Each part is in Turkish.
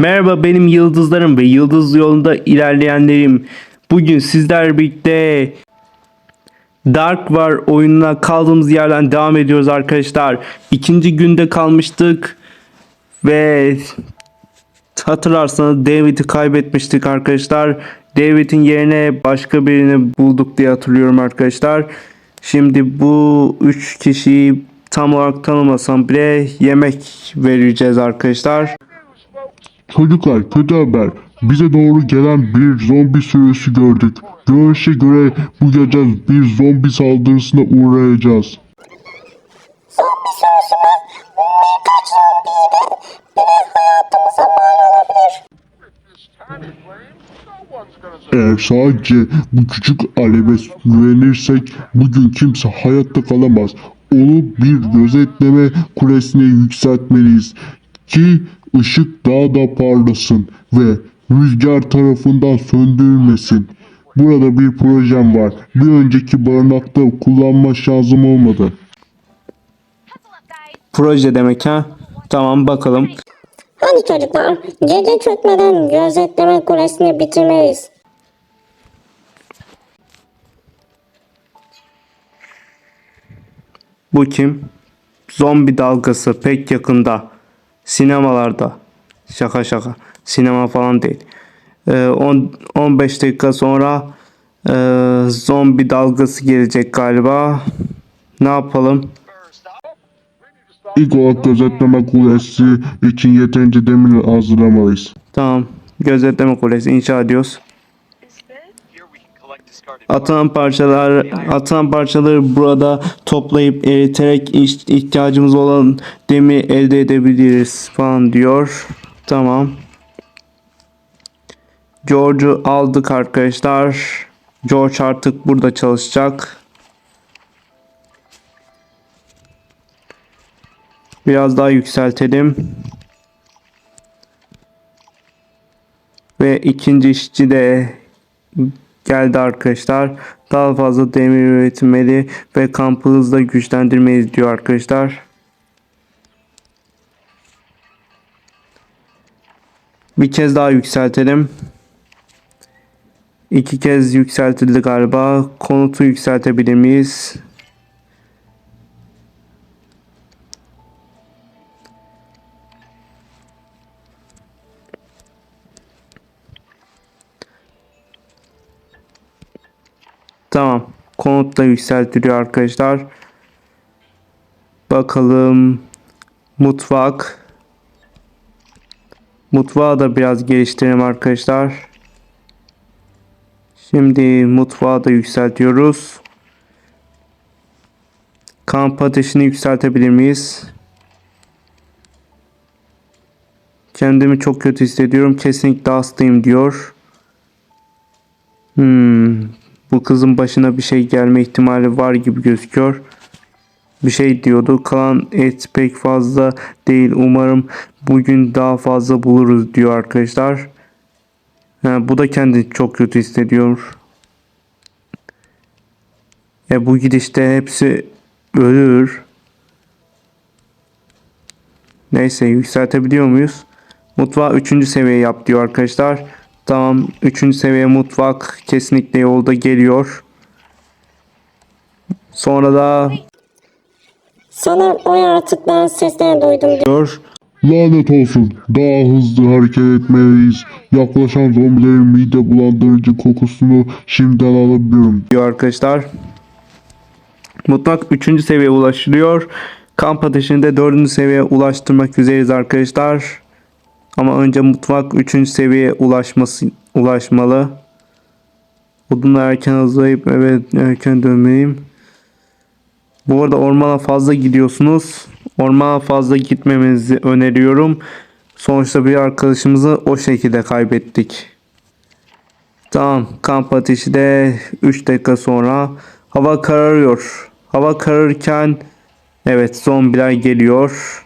Merhaba benim yıldızlarım ve yıldız yolunda ilerleyenlerim. Bugün sizler birlikte Dark War oyununa kaldığımız yerden devam ediyoruz arkadaşlar. İkinci günde kalmıştık ve hatırlarsanız David'i kaybetmiştik arkadaşlar. David'in yerine başka birini bulduk diye hatırlıyorum arkadaşlar. Şimdi bu üç kişiyi tam olarak tanımasam bile yemek vereceğiz arkadaşlar. Çocuklar kötü haber. Bize doğru gelen bir zombi sürüsü gördük. Görünüşe göre bu gece bir zombi saldırısına uğrayacağız. Zombi sürüsü mü? Birkaç zombiydi. Biri hayatımıza mal olabilir. Eğer sadece bu küçük aleve güvenirsek bugün kimse hayatta kalamaz. Onu bir gözetleme kulesine yükseltmeliyiz ki ışık daha da parlasın ve rüzgar tarafından söndürülmesin. Burada bir projem var. Bir önceki barınakta kullanma şansım olmadı. Proje demek ha. Tamam bakalım. Hadi çocuklar, gece çökmeden gözetleme kulesini bitirmeliyiz. Bu kim? Zombi dalgası pek yakında. Sinemalarda. Şaka şaka. Sinema falan değil. Ee, on- 15 dakika sonra e, zombi dalgası gelecek galiba. Ne yapalım? İlk olarak gözetleme kulesi için yeterince demir hazırlamalıyız. Tamam. Gözetleme kulesi inşa ediyoruz. Atılan parçalar, atılan parçaları burada toplayıp eriterek ihtiyacımız olan demir elde edebiliriz falan diyor. Tamam. George'u aldık arkadaşlar. George artık burada çalışacak. Biraz daha yükseltelim. Ve ikinci işçi de geldi arkadaşlar. Daha fazla demir üretmeli ve kampı hızla güçlendirmeyiz diyor arkadaşlar. Bir kez daha yükseltelim. İki kez yükseltildi galiba. Konutu yükseltebilir miyiz? Tamam. Konut da yükseltiliyor arkadaşlar. Bakalım. Mutfak. Mutfağı da biraz geliştirelim arkadaşlar. Şimdi mutfağı da yükseltiyoruz. Kamp ateşini yükseltebilir miyiz? Kendimi çok kötü hissediyorum. Kesinlikle hastayım diyor. Hmm, bu kızın başına bir şey gelme ihtimali var gibi gözüküyor. Bir şey diyordu. Kalan et pek fazla değil. Umarım bugün daha fazla buluruz diyor arkadaşlar. Ha, bu da kendini çok kötü hissediyor. E bu gidişte hepsi ölür. Neyse yükseltebiliyor muyuz? Mutfağı 3. seviye yap diyor arkadaşlar. Tamam 3. seviye mutfak kesinlikle yolda geliyor. Sonra da Sanırım o yaratıkların seslerini duydum. diyor. Lanet olsun. Daha hızlı hareket etmeliyiz. Yaklaşan zombilerin mide bulandırıcı kokusunu şimdiden alabiliyorum. diyor arkadaşlar. Mutfak 3. seviyeye ulaşılıyor. Kamp ateşini de 4. seviyeye ulaştırmak üzereyiz arkadaşlar. Ama önce mutfak 3. seviyeye ulaşması ulaşmalı. Odunları erken hazırlayıp evet erken dönmeliyim. Bu arada ormana fazla gidiyorsunuz. Ormana fazla gitmemenizi öneriyorum. Sonuçta bir arkadaşımızı o şekilde kaybettik. Tamam kamp ateşi de 3 dakika sonra hava kararıyor. Hava kararırken evet zombiler geliyor.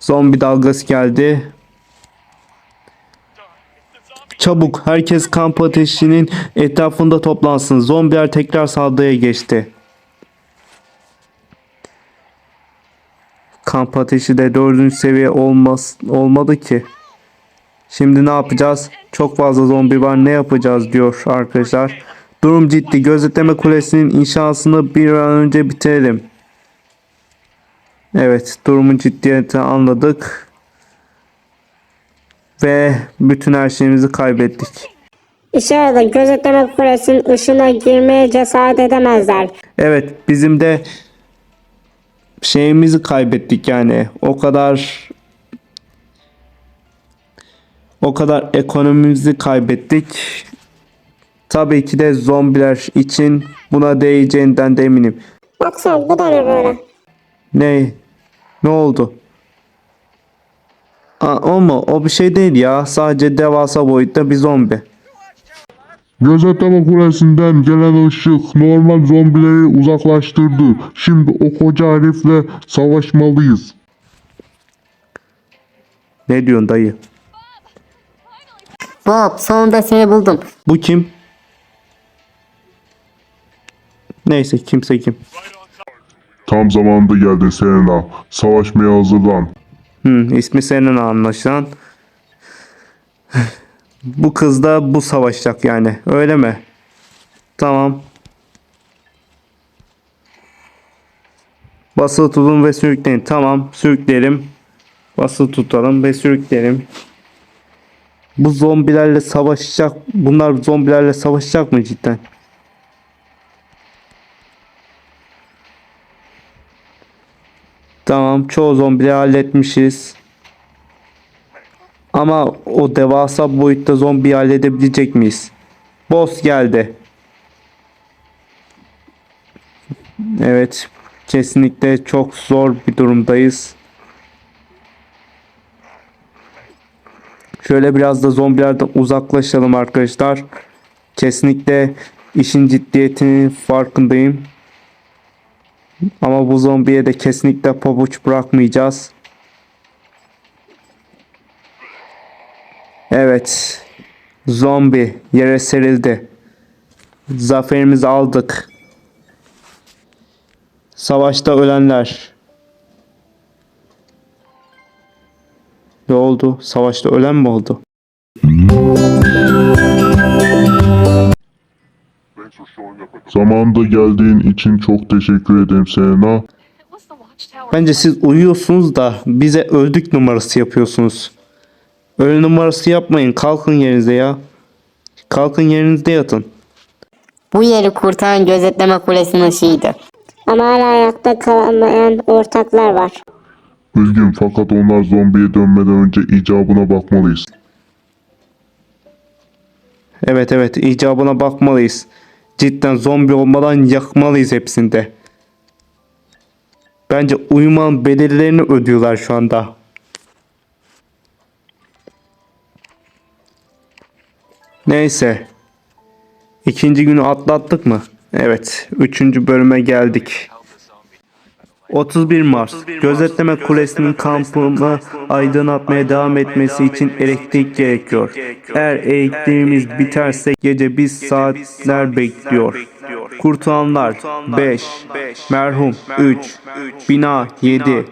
Zombi dalgası geldi. Çabuk herkes kamp ateşinin etrafında toplansın. Zombiler tekrar saldırıya geçti. Kamp ateşi de dördüncü seviye olmaz, olmadı ki. Şimdi ne yapacağız? Çok fazla zombi var ne yapacağız diyor arkadaşlar. Durum ciddi. Gözetleme kulesinin inşasını bir an önce bitirelim. Evet durumun ciddiyetini anladık. Ve bütün her şeyimizi kaybettik. İçeride gözetleme kulesinin ışığına girmeye cesaret edemezler. Evet bizim de şeyimizi kaybettik yani. O kadar o kadar ekonomimizi kaybettik. Tabii ki de zombiler için buna değeceğinden de eminim. Baksana bu da ne böyle? Ne? Ne oldu? Aa, o mu? O bir şey değil ya. Sadece devasa boyutta bir zombi. Gözetleme kulesinden gelen ışık normal zombileri uzaklaştırdı. Şimdi o koca herifle savaşmalıyız. Ne diyorsun dayı? Bob sonunda seni buldum. Bu kim? Neyse kimse kim. Tam zamanında geldin Serena. Savaşmaya hazırlan. Hmm, ismi senin anlaşılan. bu kız da bu savaşacak yani. Öyle mi? Tamam. Basılı tutun ve sürükleyin. Tamam sürükleyelim. Basılı tutalım ve sürükleyelim. Bu zombilerle savaşacak. Bunlar zombilerle savaşacak mı cidden? Tamam çoğu zombileri halletmişiz. Ama o devasa boyutta zombiyi halledebilecek miyiz? Boss geldi. Evet. Kesinlikle çok zor bir durumdayız. Şöyle biraz da zombilerden uzaklaşalım arkadaşlar. Kesinlikle işin ciddiyetinin farkındayım. Ama bu zombiye de kesinlikle pabuç bırakmayacağız. Evet. Zombi yere serildi. Zaferimizi aldık. Savaşta ölenler. Ne oldu? Savaşta ölen mi oldu? Zamanında geldiğin için çok teşekkür ederim watchtower? Bence siz uyuyorsunuz da bize öldük numarası yapıyorsunuz. Öyle numarası yapmayın. Kalkın yerinize ya. Kalkın yerinizde yatın. Bu yeri kurtaran gözetleme kulesinin ışığıydı. Ama hala ayakta kalamayan ortaklar var. Üzgün fakat onlar zombiye dönmeden önce icabına bakmalıyız. Evet evet icabına bakmalıyız. Cidden zombi olmadan yakmalıyız hepsinde. Bence uyumanın bedellerini ödüyorlar şu anda. Neyse. İkinci günü atlattık mı? Evet. Üçüncü bölüme geldik. 31 Mart. Gözetleme kulesinin kampını aydınlatmaya devam etmesi için elektrik gerekiyor. Eğer elektriğimiz biterse gece biz saatler bekliyor. Kurtulanlar 5, merhum 3, bina 7.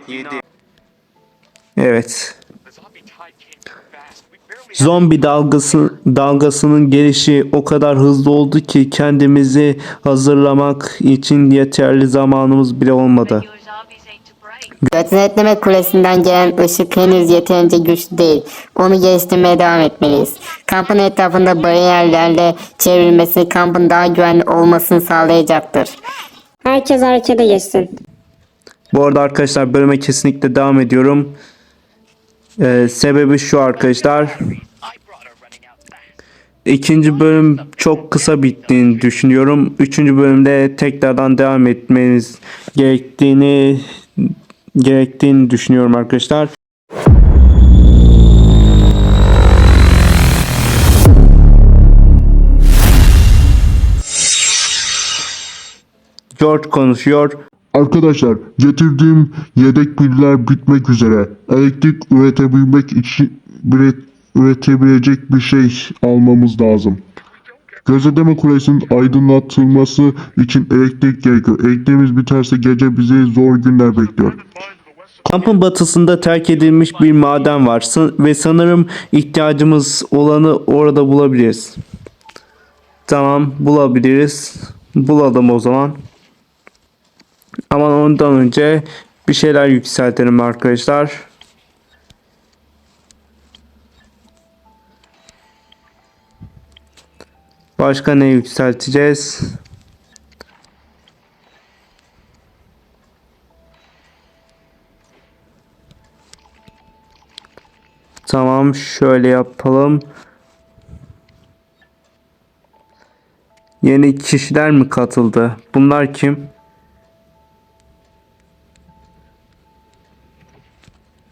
Evet. Zombi dalgası dalgasının gelişi o kadar hızlı oldu ki kendimizi hazırlamak için yeterli zamanımız bile olmadı. Gözetleme kulesinden gelen ışık henüz yeterince güçlü değil. Onu geliştirmeye devam etmeliyiz. Kampın etrafında bariyerlerle çevrilmesi kampın daha güvenli olmasını sağlayacaktır. Herkes harekete geçsin. Bu arada arkadaşlar bölüme kesinlikle devam ediyorum. Ee, sebebi şu arkadaşlar. İkinci bölüm çok kısa bittiğini düşünüyorum. Üçüncü bölümde tekrardan devam etmeniz gerektiğini gerektiğini düşünüyorum arkadaşlar. George konuşuyor. Arkadaşlar getirdiğim yedek piller bitmek üzere. Elektrik üretebilmek için üret, üretebilecek bir şey almamız lazım. Gözetleme kulesinin aydınlatılması için elektrik gerekiyor. Elektriğimiz biterse gece bizi zor günler bekliyor. Kampın batısında terk edilmiş bir maden var ve sanırım ihtiyacımız olanı orada bulabiliriz. Tamam bulabiliriz. Bulalım o zaman. Ama ondan önce bir şeyler yükseltelim arkadaşlar. Başka ne yükselteceğiz? Tamam şöyle yapalım. Yeni kişiler mi katıldı? Bunlar kim?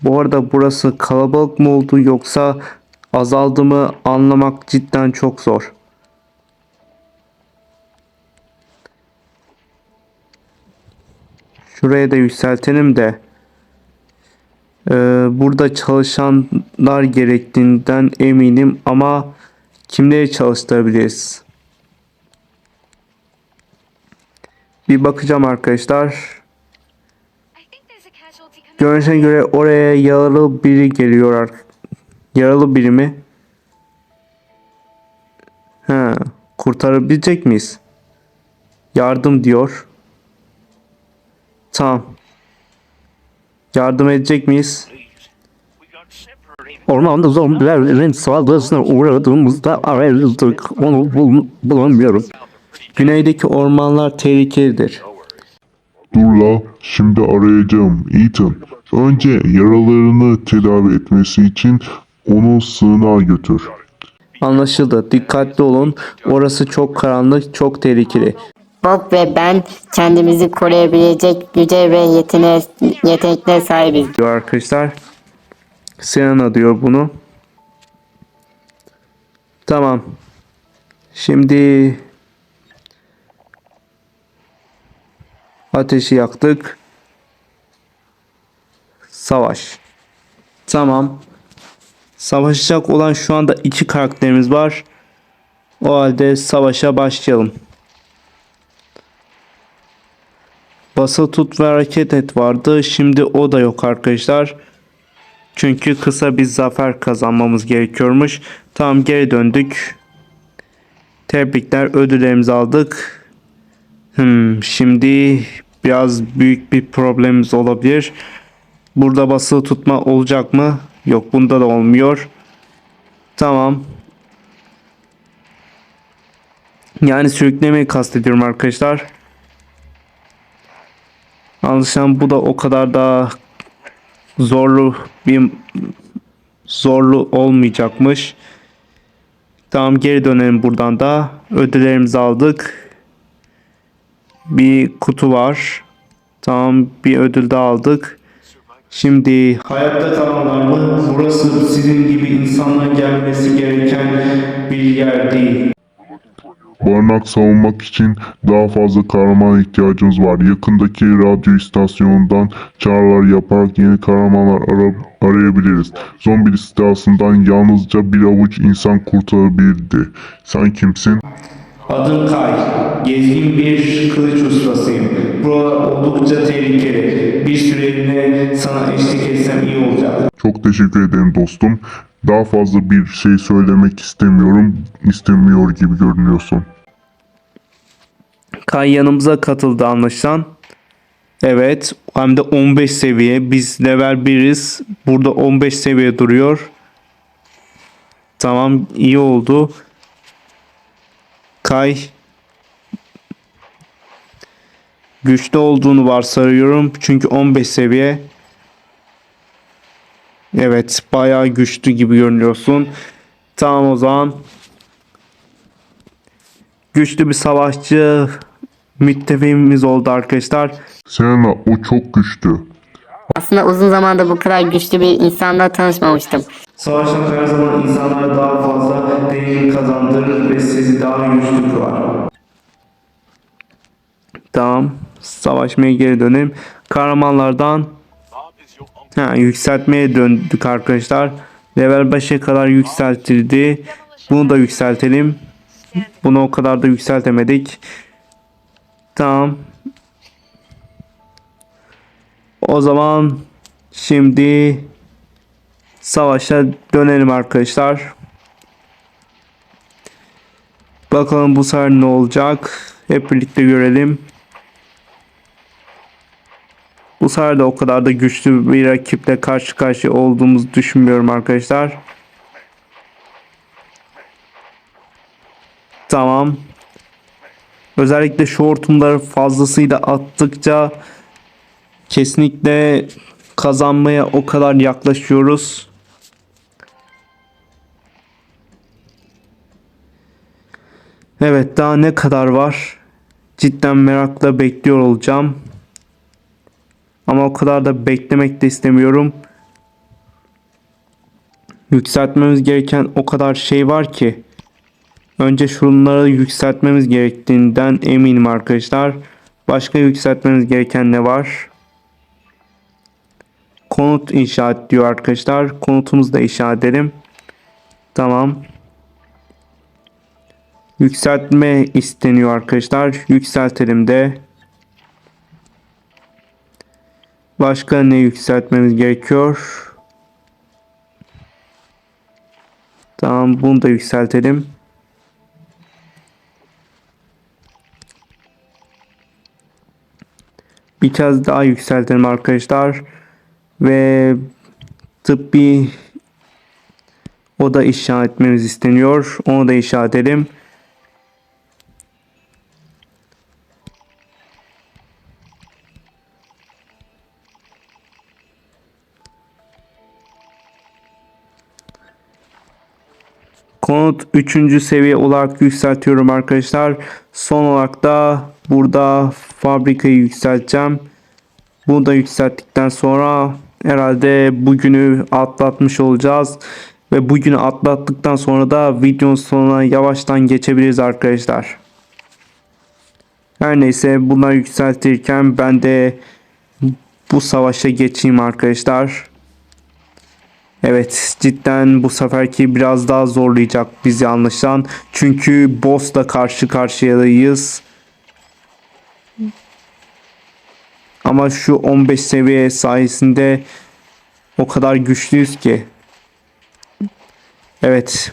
Bu arada burası kalabalık mı oldu yoksa azaldı mı anlamak cidden çok zor. Şuraya da yükseltelim de. Ee, burada çalışanlar gerektiğinden eminim ama kimleri çalıştırabiliriz? Bir bakacağım arkadaşlar. Görünüşe göre oraya yaralı biri geliyor. ar- Yaralı biri mi? Ha, kurtarabilecek miyiz? Yardım diyor. Tamam. Yardım edecek miyiz? Ormanda zombilerin saldırısına uğradığımızda ayrıldık. Onu bul bulamıyorum. Güneydeki ormanlar tehlikelidir. Dur la, şimdi arayacağım. Ethan, önce yaralarını tedavi etmesi için onu sığınağa götür. Anlaşıldı. Dikkatli olun. Orası çok karanlık, çok tehlikeli. Bob ve ben kendimizi koruyabilecek güce ve yetine, yeteneklere sahibiz. diyor arkadaşlar. Serena diyor bunu. Tamam. Şimdi ateşi yaktık. Savaş. Tamam. Savaşacak olan şu anda iki karakterimiz var. O halde savaşa başlayalım. Basılı tut ve hareket et vardı. Şimdi o da yok arkadaşlar. Çünkü kısa bir zafer kazanmamız gerekiyormuş. Tamam geri döndük. Tebrikler ödüllerimizi aldık. Hmm, şimdi biraz büyük bir problemimiz olabilir. Burada basılı tutma olacak mı? Yok bunda da olmuyor. Tamam. Yani sürüklemeyi kastediyorum arkadaşlar. Anlaşılan bu da o kadar da zorlu bir zorlu olmayacakmış. Tamam geri dönelim buradan da. Ödüllerimizi aldık. Bir kutu var. Tamam bir ödül de aldık. Şimdi hayatta kalanlar mı? Burası sizin gibi insanların gelmesi gereken bir yer değil. Barınak savunmak için daha fazla kahramana ihtiyacımız var. Yakındaki radyo istasyonundan çağrılar yaparak yeni kahramanlar ara- arayabiliriz. Zombi istilasından yalnızca bir avuç insan kurtarabildi. Sen kimsin? Adım Kay. Gezgin bir kılıç ustasıyım. Buralar oldukça tehlikeli. Bir süreliğine sana eşlik etsem iyi olacak. Çok teşekkür ederim dostum. Daha fazla bir şey söylemek istemiyorum. İstemiyor gibi görünüyorsun. Kay yanımıza katıldı anlaşılan. Evet hem de 15 seviye. Biz level 1'iz. Burada 15 seviye duruyor. Tamam iyi oldu. Kay güçlü olduğunu varsayıyorum. Çünkü 15 seviye. Evet bayağı güçlü gibi görünüyorsun. Tamam o zaman. Güçlü bir savaşçı müttefiğimiz oldu arkadaşlar. Selena o çok güçlü. Aslında uzun zamandır bu kadar güçlü bir insanla tanışmamıştım. Savaşmak her zaman insanlara daha fazla deneyim kazandırır ve sizi daha güçlü kılar. Tamam. Savaşmaya geri dönelim. Kahramanlardan ha, yükseltmeye döndük arkadaşlar. Level 5'e kadar yükseltildi. Bunu da yükseltelim. Bunu o kadar da yükseltemedik. Tamam. O zaman Şimdi savaşa dönelim arkadaşlar. Bakalım bu sefer ne olacak. Hep birlikte görelim. Bu sefer de o kadar da güçlü bir rakiple karşı karşıya olduğumuzu düşünmüyorum arkadaşlar. Tamam. Özellikle şu hortumları fazlasıyla attıkça kesinlikle kazanmaya o kadar yaklaşıyoruz. Evet daha ne kadar var? Cidden merakla bekliyor olacağım. Ama o kadar da beklemek de istemiyorum. Yükseltmemiz gereken o kadar şey var ki. Önce şunları yükseltmemiz gerektiğinden eminim arkadaşlar. Başka yükseltmemiz gereken ne var? Konut inşaat diyor arkadaşlar. Konutumuzu da inşa edelim. Tamam. Yükseltme isteniyor arkadaşlar. Yükseltelim de. Başka ne yükseltmemiz gerekiyor? Tamam bunu da yükseltelim. Bir kez daha yükseltelim arkadaşlar. Ve tıbbi oda inşa etmemiz isteniyor. Onu da inşa edelim. Konut 3. seviye olarak yükseltiyorum arkadaşlar. Son olarak da burada fabrikayı yükselteceğim. Bunu da yükselttikten sonra herhalde bugünü atlatmış olacağız. Ve bugünü atlattıktan sonra da videonun sonuna yavaştan geçebiliriz arkadaşlar. Her neyse bunları yükseltirken ben de bu savaşa geçeyim arkadaşlar. Evet cidden bu seferki biraz daha zorlayacak bizi anlaşılan. Çünkü boss'la karşı karşıyayız. Ama şu 15 seviye sayesinde o kadar güçlüyüz ki. Evet.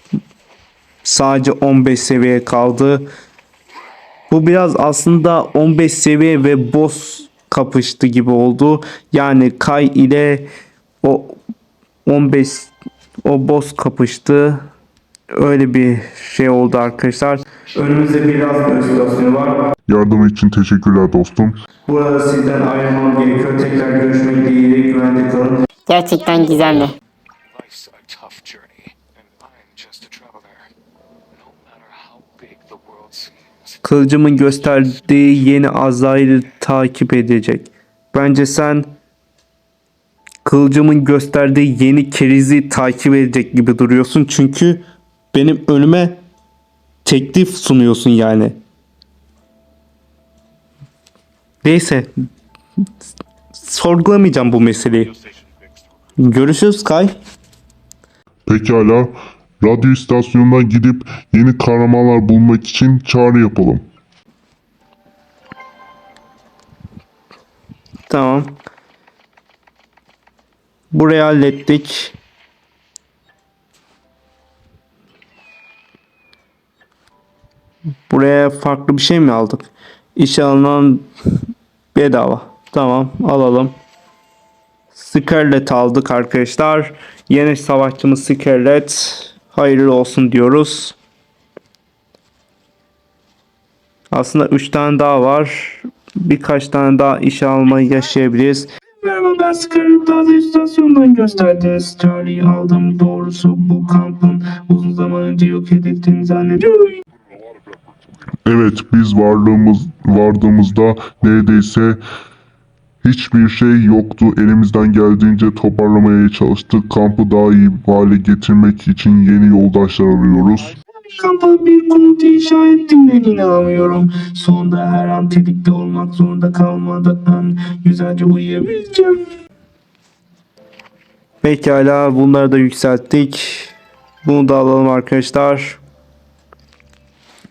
Sadece 15 seviye kaldı. Bu biraz aslında 15 seviye ve boss kapıştı gibi oldu. Yani Kai ile o 15 o boss kapıştı. Öyle bir şey oldu arkadaşlar. Önümüzde biraz göz var. Yardım için teşekkürler dostum. Burada sizden ayrılmam gerekiyor. Tekrar görüşmek dileğiyle güvende kalın. Gerçekten gizemli. Kılıcımın gösterdiği yeni Azrail'i takip edecek. Bence sen kılıcımın gösterdiği yeni kerizi takip edecek gibi duruyorsun. Çünkü benim önüme teklif sunuyorsun yani. Neyse. Sorgulamayacağım bu meseleyi. Görüşürüz Kay. Pekala. Radyo istasyonuna gidip yeni kahramanlar bulmak için çağrı yapalım. Tamam. Burayı hallettik. Buraya farklı bir şey mi aldık? İşe alınan bedava. Tamam alalım. Scarlet aldık arkadaşlar. Yeni savaşçımız Scarlet. Hayırlı olsun diyoruz. Aslında 3 tane daha var. Birkaç tane daha işe almayı yaşayabiliriz. Scarlet Dağlı istasyonundan gösterdiniz. Charlie'yi aldım. Doğrusu bu kampın uzun zaman önce yok edildiğini zannediyorum. Evet biz varlığımız vardığımızda neredeyse hiçbir şey yoktu. Elimizden geldiğince toparlamaya çalıştık. Kampı daha iyi hale getirmek için yeni yoldaşlar arıyoruz. Kampa bir konut inşa ettiğine inanamıyorum. Sonunda her an tetikte olmak zorunda kalmadan güzelce uyuyabileceğim. Pekala bunları da yükselttik. Bunu da alalım arkadaşlar.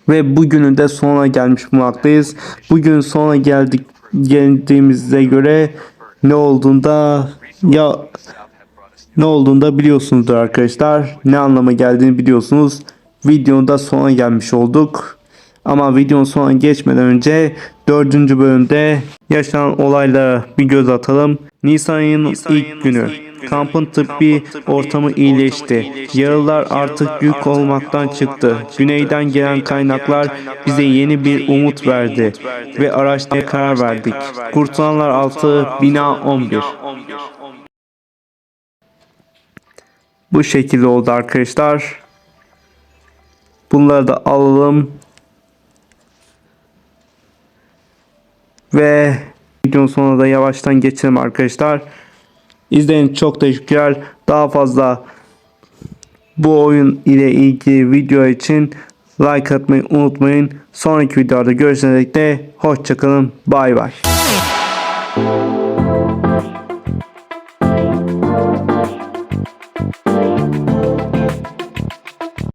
Ve bugünün de sonuna gelmiş bulunmaktayız. Bugün sona geldik geldiğimize göre ne olduğunda Ya ne olduğunu da biliyorsunuzdur arkadaşlar. Ne anlama geldiğini biliyorsunuz. Videonun da sonuna gelmiş olduk. Ama videonun sonuna geçmeden önce dördüncü bölümde yaşanan olaylara bir göz atalım. Nisan ayının ilk günü. Kampın tıbbi ortamı iyileşti. Yaralılar artık yük olmaktan çıktı. Güneyden gelen kaynaklar bize yeni bir umut verdi ve araştırmaya karar verdik. Kurtulanlar 6, bina 11. Bu şekilde oldu arkadaşlar. Bunları da alalım. Ve videonun sonuna da yavaştan geçelim arkadaşlar. İzlediğiniz çok teşekkürler. Daha fazla bu oyun ile ilgili video için like atmayı unutmayın. Sonraki videoda görüşene dek de hoşçakalın. Bay bay.